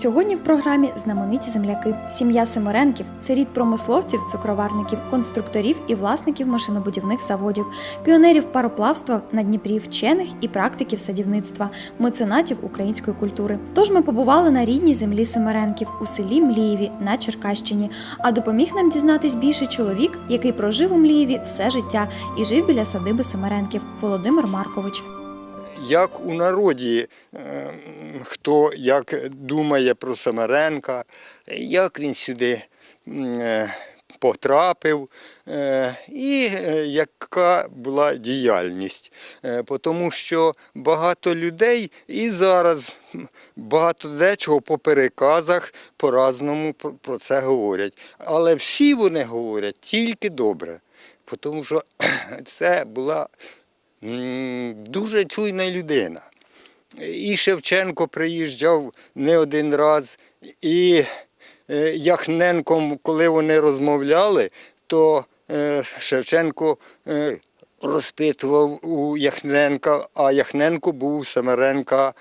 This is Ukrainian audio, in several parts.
Сьогодні в програмі знамениті земляки. Сім'я Семеренків це рід промисловців, цукроварників, конструкторів і власників машинобудівних заводів, піонерів пароплавства на Дніпрі, вчених і практиків садівництва, меценатів української культури. Тож ми побували на рідній землі Семеренків у селі Млієві на Черкащині. А допоміг нам дізнатись більше чоловік, який прожив у Млієві все життя і жив біля садиби Семеренків Володимир Маркович. Як у народі, е, хто як думає про Самаренка, як він сюди е, потрапив, е, і яка була діяльність. Тому що багато людей і зараз багато дечого по переказах по-разному про- це говорять. Але всі вони говорять тільки добре. Тому що це була Дуже чуйна людина. І Шевченко приїжджав не один раз, і е, Яхненком, коли вони розмовляли, то е, Шевченко е, розпитував у Яхненка, а Яхненко був у Семеренка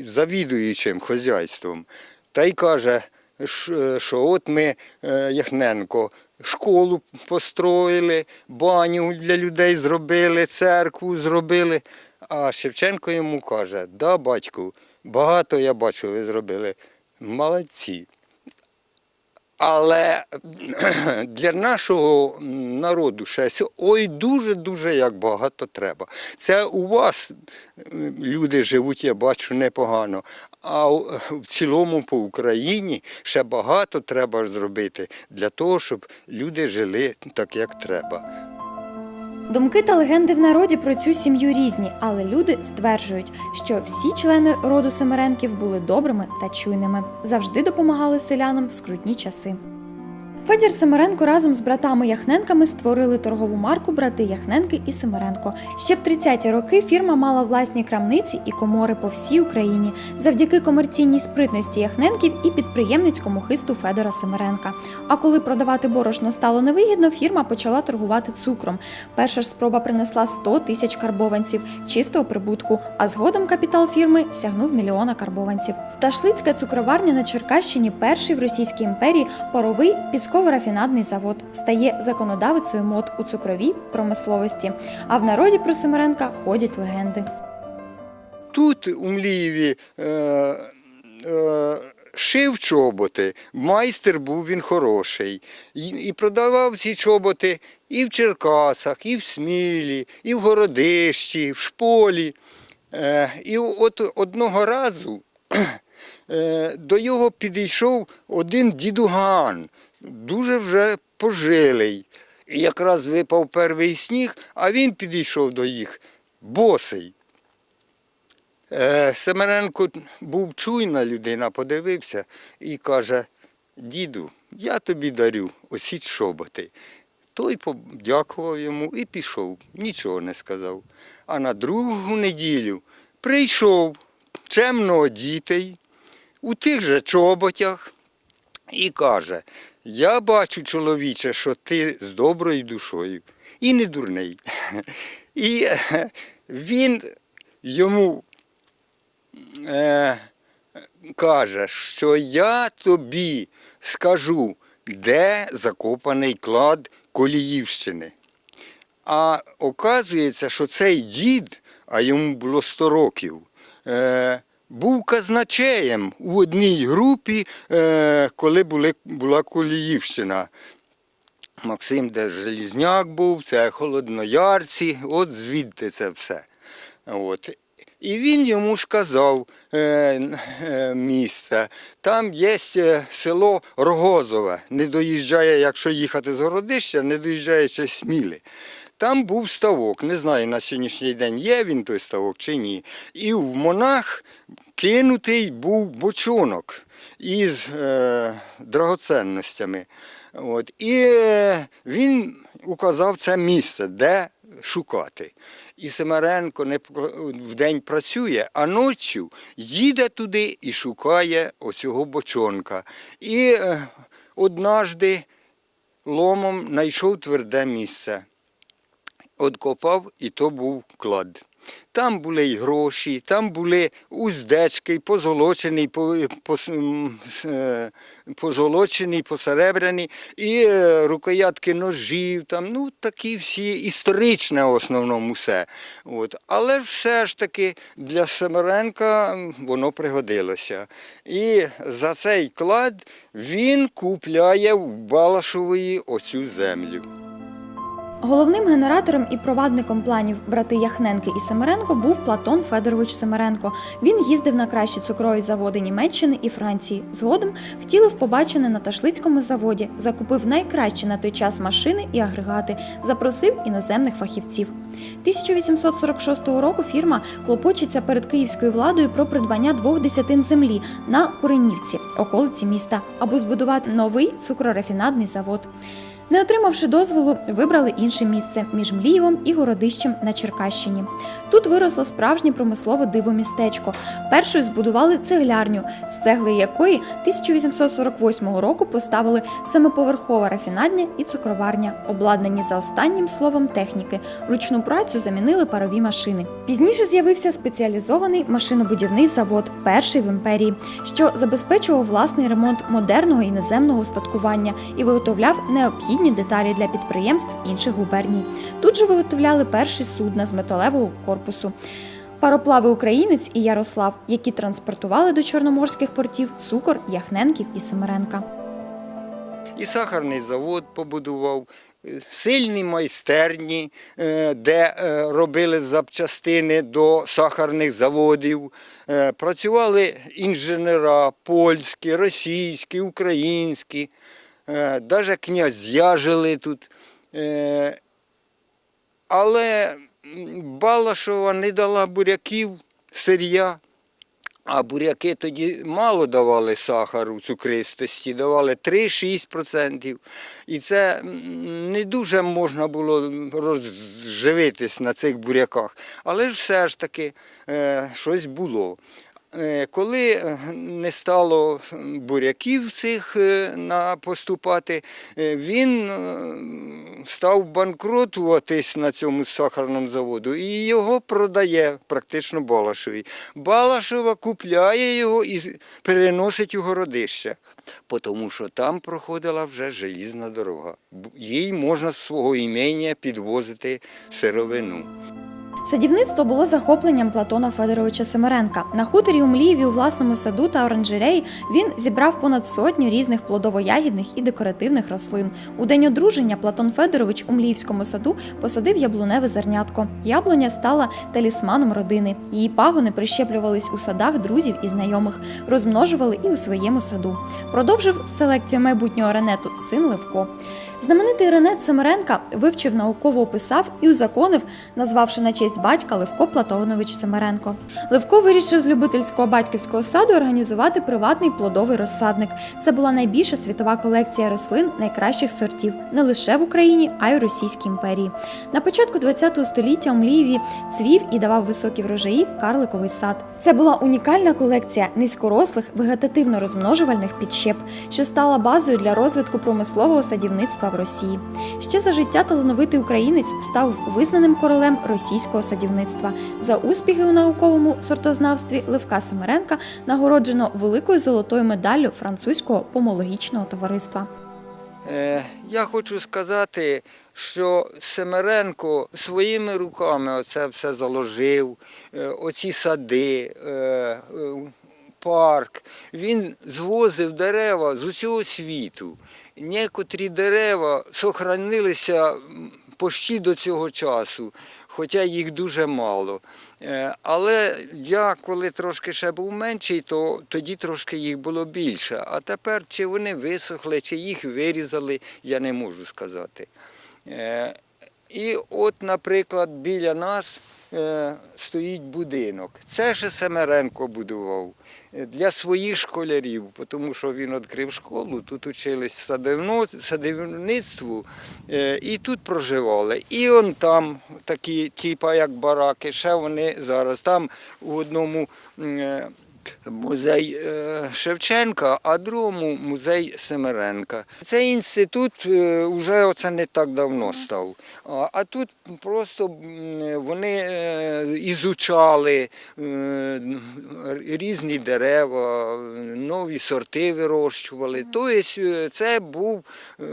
завідуючим хазяйством. Та й каже, що от ми, е, Яхненко, школу построїли, баню для людей зробили, церкву зробили. А Шевченко йому каже, да, батьку, багато я бачу, ви зробили. Молодці. Але для нашого народу ще ой дуже-дуже як багато треба. Це у вас люди живуть, я бачу, непогано. А в цілому по Україні ще багато треба зробити для того, щоб люди жили так, як треба. Думки та легенди в народі про цю сім'ю різні, але люди стверджують, що всі члени роду Семеренків були добрими та чуйними, завжди допомагали селянам в скрутні часи. Федір Семеренко разом з братами Яхненками створили торгову марку Брати Яхненки і Семеренко. Ще в 30-ті роки фірма мала власні крамниці і комори по всій Україні завдяки комерційній спритності Яхненків і підприємницькому хисту Федора Семеренка. А коли продавати борошно стало невигідно, фірма почала торгувати цукром. Перша ж спроба принесла 100 тисяч карбованців чистого прибутку, а згодом капітал фірми сягнув мільйона карбованців. Ташлицька цукроварня на Черкащині перший в Російській імперії паровий пісково-рафінадний завод стає законодавицею мод у цукровій промисловості. А в народі про Семеренка ходять легенди. Тут у Млієві е, е, шив чоботи, майстер був він хороший. І, і продавав ці чоботи і в Черкасах, і в Смілі, і в Городищі, і в Шполі. Е, і от одного разу е, до його підійшов один дідуган, дуже вже пожилий. І якраз випав перший сніг, а він підійшов до їх босий. Е, Семеренко був чуйна людина, подивився і каже: діду, я тобі дарю оці шоботи. Той подякував йому і пішов, нічого не сказав. А на другу неділю прийшов чемно одітий, у тих же чоботях і каже: Я бачу, чоловіче, що ти з доброю душою і не дурний. І він йому е, каже, що я тобі скажу, де закопаний клад Коліївщини. А оказується, що цей дід, а йому було 100 років, е, був казначеєм у одній групі, е, коли була Коліївщина. Максим де Желізняк був, це Холодноярці, от звідти це все. От. І він йому сказав е, е, місце, там є е, село Рогозове, не доїжджає, якщо їхати з Городища, не доїжджає ще Сміли. Там був ставок, не знаю на сьогоднішній день є він той ставок чи ні. І в монах кинутий був бочонок із е, драгоценностями. От. І е, він указав це місце, де шукати. І Семеренко не вдень працює, а ночі їде туди і шукає оцього бочонка. І е, однажди ломом знайшов тверде місце. Откопав, і то був клад. Там були й гроші, там були уздечки, позолочені, е, позолочені, посеребряні, і е, рукоятки ножів, там, ну, такі всі історичне в основному все. От. Але все ж таки для Семеренка воно пригодилося. І за цей клад він купляє в Балашової оцю землю. Головним генератором і провадником планів брати Яхненки і Семеренко був Платон Федорович Семеренко. Він їздив на кращі цукрові заводи Німеччини і Франції. Згодом втілив побачене на Ташлицькому заводі, закупив найкращі на той час машини і агрегати, запросив іноземних фахівців. 1846 року фірма клопочеться перед київською владою про придбання двох десятин землі на Куренівці, околиці міста, або збудувати новий цукрорафінадний завод. Не отримавши дозволу, вибрали інше місце між Млієвом і Городищем на Черкащині. Тут виросло справжнє промислове диво-містечко. Першою збудували цеглярню, з цегли якої 1848 року поставили семиповерхова рафінадня і цукроварня, обладнані за останнім словом техніки. Ручну працю замінили парові машини. Пізніше з'явився спеціалізований машинобудівний завод, перший в імперії, що забезпечував власний ремонт модерного іноземного устаткування і виготовляв необхідні деталі для підприємств інших губерній. Тут же виготовляли перші судна з металевого корпусу. Пароплави Українець і Ярослав, які транспортували до чорноморських портів цукор, яхненків і Семеренка. І сахарний завод побудував, е, сильні майстерні, е, де е, робили запчастини до сахарних заводів. Працювали інженера польські, російські, українські, навіть князя жили тут. Е, Але Балашова не дала буряків, сир'я. А буряки тоді мало давали сахару, цукристості, давали 3-6%. І це не дуже можна було розживитись на цих буряках. Але ж все ж таки е, щось було. Е, Коли е, не стало буряків цих е, на поступати, він став банкротуватись на цьому сахарному заводу і його продає практично Балашові. Балашова купляє його і переносить у городище, тому що там проходила вже желізна дорога. Їй можна з свого імення підвозити сировину. Садівництво було захопленням Платона Федоровича Семеренка. На хуторі у Млієві у власному саду та оранжереї він зібрав понад сотню різних плодово-ягідних і декоративних рослин. У день одруження Платон Федорович у Мліївському саду посадив яблуневе зернятко. Яблуня стала талісманом родини. Її пагони прищеплювались у садах друзів і знайомих, розмножували і у своєму саду. Продовжив селекцію майбутнього ренету син Левко. Знаменитий Ренет Семеренка вивчив науково описав і узаконив, назвавши на честь батька Левко Платонович Семеренко. Левко вирішив з любительського батьківського саду організувати приватний плодовий розсадник. Це була найбільша світова колекція рослин найкращих сортів не лише в Україні, а й у Російській імперії. На початку ХХ століття у Млієві цвів і давав високі врожаї карликовий сад. Це була унікальна колекція низькорослих вегетативно розмножувальних підщеп, що стала базою для розвитку промислового садівництва в Росії. Ще за життя талановитий українець став визнаним королем російського садівництва. За успіхи у науковому сортознавстві Левка Семеренка нагороджено великою золотою медаллю французького помологічного товариства. Е, Я хочу сказати, що Семеренко своїми руками оце все заложив, е, оці сади, е, парк. Він звозив дерева з усього світу. Некотрі дерева сохранилися почти до цього часу, хоча їх дуже мало. Е, Але я, коли трошки ще був менший, то тоді трошки їх було більше. А тепер чи вони висохли, чи їх вирізали, я не можу сказати. Е, І от, наприклад, біля нас стоїть будинок. Це ж Семеренко будував е, для своїх школярів, тому що він відкрив школу, тут учились садівництву е, і тут проживали. І он там такі, типа як бараки, ще вони зараз. Там у одному е, музей е, Шевченка, а другому музей Семеренка. Цей інститут е, вже оце не так давно став. А, тут просто вони е, ізучали е, різні дерева, нові сорти вирощували. Тобто е, це був е,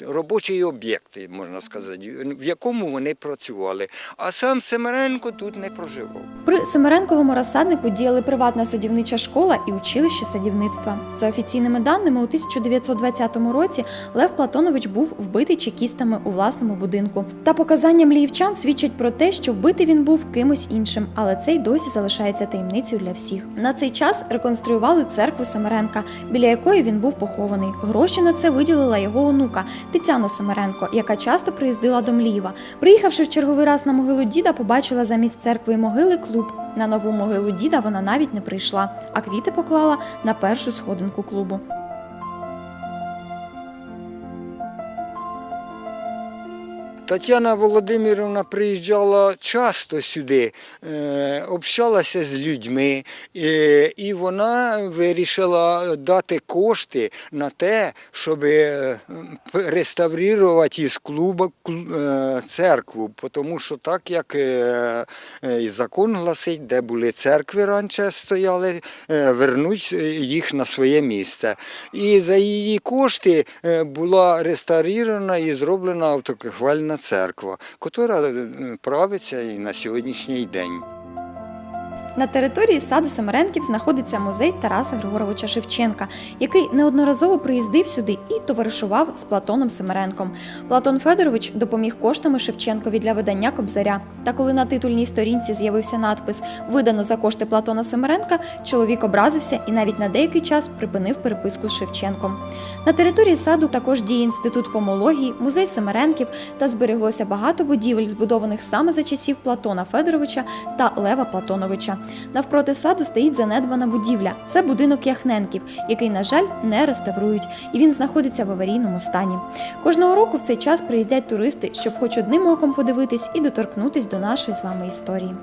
робочий об'єкт, можна сказати, в якому вони працювали. А сам Семеренко тут не проживав. При Семеренковому розсаднику діяли приватна садівнича школа і училище садівництва. За офіційними даними, у 1920 році Лев Платонович був вбитий чекістами у власному будинку. Та показання мліївчан свідчать про те, що вбитий він був кимось іншим, але це й досі залишається таємницею для всіх. На цей час реконструювали церкву Семеренка, біля якої він був похований. Гроші на це виділила його онука Тетяна Семеренко, яка часто приїздила до Млієва. Приїхавши в черговий раз на могилу діда, побачила замість церкви могили клуб. На нову могилу діда вона навіть не прийшла, а квіти поклала на першу сходинку клубу. Тетяна Володимирівна приїжджала часто сюди, е, общалася з людьми, е, і вона вирішила дати кошти на те, щоб е, реставрувати із клуба церкву, тому що так як і закон гласить, де були церкви раніше стояли, вернуть їх на своє місце. І за її кошти була реставрирована і зроблена автокефальна церква, яка е, правиться і на сьогоднішній день. На території саду Семеренків знаходиться музей Тараса Григоровича Шевченка, який неодноразово приїздив сюди і товаришував з Платоном Семеренком. Платон Федорович допоміг коштами Шевченкові для видання Кобзаря. Та коли на титульній сторінці з'явився надпис Видано за кошти Платона Семеренка, чоловік образився і навіть на деякий час припинив переписку з Шевченком. На території саду також діє інститут помології, музей Семеренків та збереглося багато будівель, збудованих саме за часів Платона Федоровича та Лева Платоновича. Навпроти саду стоїть занедбана будівля. Це будинок Яхненків, який, на жаль, не реставрують, і він знаходиться в аварійному стані. Кожного року в цей час приїздять туристи, щоб хоч одним оком подивитись і доторкнутись до нашої з вами історії.